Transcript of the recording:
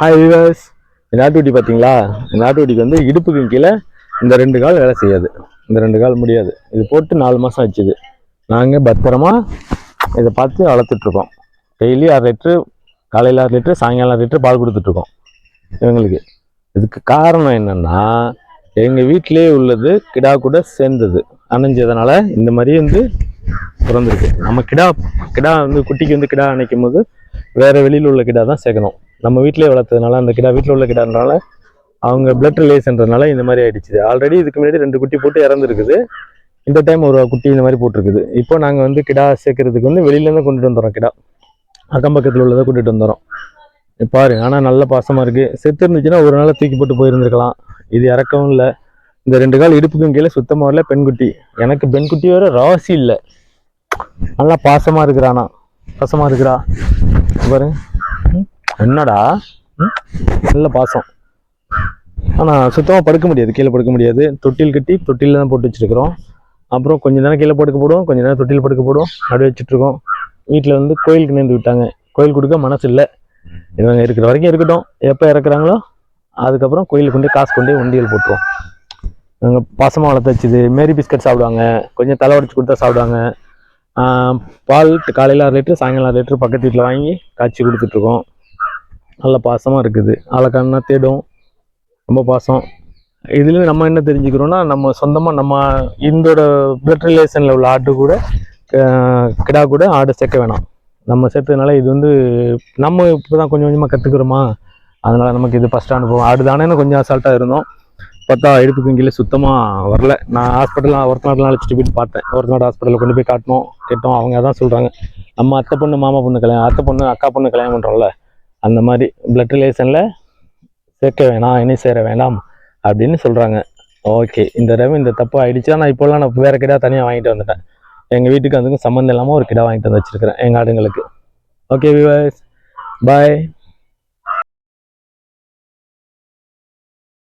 Hi viewers நாட்டுக்குட்டி பார்த்தீங்களா? நாட்டுக்குட்டிக்கு வந்து இடுப்புக்கு கீழே இந்த ரெண்டு கால் வேலை செய்யாது. இந்த ரெண்டு கால் முடியாது. இது போட்டு நாலு மாதம் ஆச்சுது நாங்கள் பத்திரமா இதை பார்த்து வளர்த்துட்ருக்கோம் டெய்லி அரை லிட்ரு காலையில் அரை லிட்ரு சாயங்காலம் அரை லிட்ரு பால் கொடுத்துட்ருக்கோம் இவங்களுக்கு. இதுக்கு காரணம் என்னென்னா எங்கள் வீட்டிலே உள்ளது கிடா கூட சேர்ந்தது. அணைஞ்சதுனால இந்த மாதிரி வந்து பிறந்திருக்கு. நம்ம கிடா கிடா வந்து குட்டிக்கு வந்து கிடா அணைக்கும் போது வேறு வெளியில் உள்ள கிடா தான் சேர்க்கணும். நம்ம வீட்டிலே வளர்த்ததுனால அந்த கிடா வீட்டில் உள்ள கிடான்றனால அவங்க பிளட் ரிலேஷன்றதுனால இந்த மாதிரி ஆயிடுச்சு ஆல்ரெடி இதுக்கு முன்னாடி ரெண்டு குட்டி போட்டு இறந்துருக்குது. இந்த டைம் ஒரு குட்டி இந்த மாதிரி போட்டிருக்குது. இப்போ நாங்கள் வந்து கிடா சேர்க்கறதுக்கு வந்து வெளியிலேருந்து கொண்டுட்டு வந்துடுறோம் கிடா. அக்கம் பக்கத்தில் உள்ளதை கூட்டிகிட்டு வந்துடுறோம் இப்ப பாரு ஆனால் நல்ல பாசமாக இருக்குது செத்து இருந்துச்சுன்னா ஒரு நாள் தூக்கி போட்டு போயிருந்துருக்கலாம். இது இறக்கவும் இல்லை. இந்த ரெண்டு கால் இடுப்புக்கும் கீழே சுத்தமாக வரல பெண்குட்டி. எனக்கு பெண்குட்டி வேற ராசி இல்லை. நல்லா பாசமாக இருக்கிறானா. பாசமாக இருக்கிறா. பாரு. என்னடா? நல்ல பாசம். ஆனால் சுத்தமாக படுக்க முடியாது. கீழே படுக்க முடியாது. தொட்டில் கட்டி தொட்டில் தான் போட்டு வச்சிருக்கிறோம். அப்புறம் கொஞ்ச நேரம் கீழே படுக்க போடுவோம். கொஞ்ச நேரம் தொட்டில் படுக்க போடுவோம். அப்படி வச்சுட்ருக்கோம் வீட்டில் வந்து கோயிலுக்கு நேர்ந்து விட்டாங்க. கோயில் கொடுக்க மனசு இல்லை. இவங்க இருக்கிற வரைக்கும் இருக்கட்டும். எப்போ இறக்குறாங்களோ அதுக்கப்புறம் கோயிலுக்கு கொண்டு போய் காசு கொண்டு போய் உண்டியல் போட்டுருவோம். நாங்கள் பாசமாக வளர்த்து வச்சுது. மேரி பிஸ்கட் சாப்பிடுவாங்க. கொஞ்சம் தலை உடச்சி கொடுத்தா சாப்பிடுவாங்க. பால் காலையில் ஆறு லிட்டரு சாயங்காலம் ஆறு லிட்டரு பக்கத்து வீட்டில் வாங்கி காய்ச்சி கொடுத்துட்ருக்கோம் நல்ல பாசமாக இருக்குது. அழகான தேடும். ரொம்ப பாசம். இதுலேயும் நம்ம என்ன தெரிஞ்சுக்கிறோன்னா நம்ம சொந்தமாக நம்ம இந்தோட பிளட் ரிலேஷனில் உள்ள ஆட்டு கூட கிடா கூட ஆடு சேர்க்க வேணாம். நம்ம சேர்த்ததுனால இது வந்து நம்ம இப்போ தான் கொஞ்சம் கொஞ்சமாக கற்றுக்குறோமா அதனால் நமக்கு இது ஃபஸ்ட் அனுபவம். ஆடு தானேன்னு கொஞ்சம் அசால்ட்டாக இருந்தோம். பார்த்தா இடுப்புக்கு கீழே சுத்தமாக வரல. நான் ஹாஸ்பிட்டலில் ஒருத்த நாட்டில் அழைச்சிட்டு போயிட்டு பார்த்தேன். ஒருத்த நாடு ஹாஸ்பிட்டலில் கொண்டு போய் காட்டினோம் கேட்டோம். அவங்க அதான் சொல்கிறாங்க நம்ம அத்தை பொண்ணு மாமா பொண்ணு கல்யாணம் அத்தை பொண்ணு அக்கா பொண்ணு கல்யாணம் பண்ணுறோம்ல அந்த மாதிரி பிளட் ரிலேஷனில் சேர்க்க வேணாம் இனி சேர வேண்டாம் அப்படின்னு சொல்கிறாங்க ஓகே இந்த தடவை இந்த தப்பு ஆகிடுச்சு நான் இப்போல்லாம் நான் வேறு கிடா தனியாக வாங்கிட்டு வந்துட்டேன். எங்கள் வீட்டுக்கு அதுக்கும் சம்மந்தம் இல்லாமல் ஒரு கிடா வாங்கிட்டு வந்து வச்சுருக்கிறேன் எங்கள் ஆடுங்களுக்கு. ஓகே விவாஸ் பாய்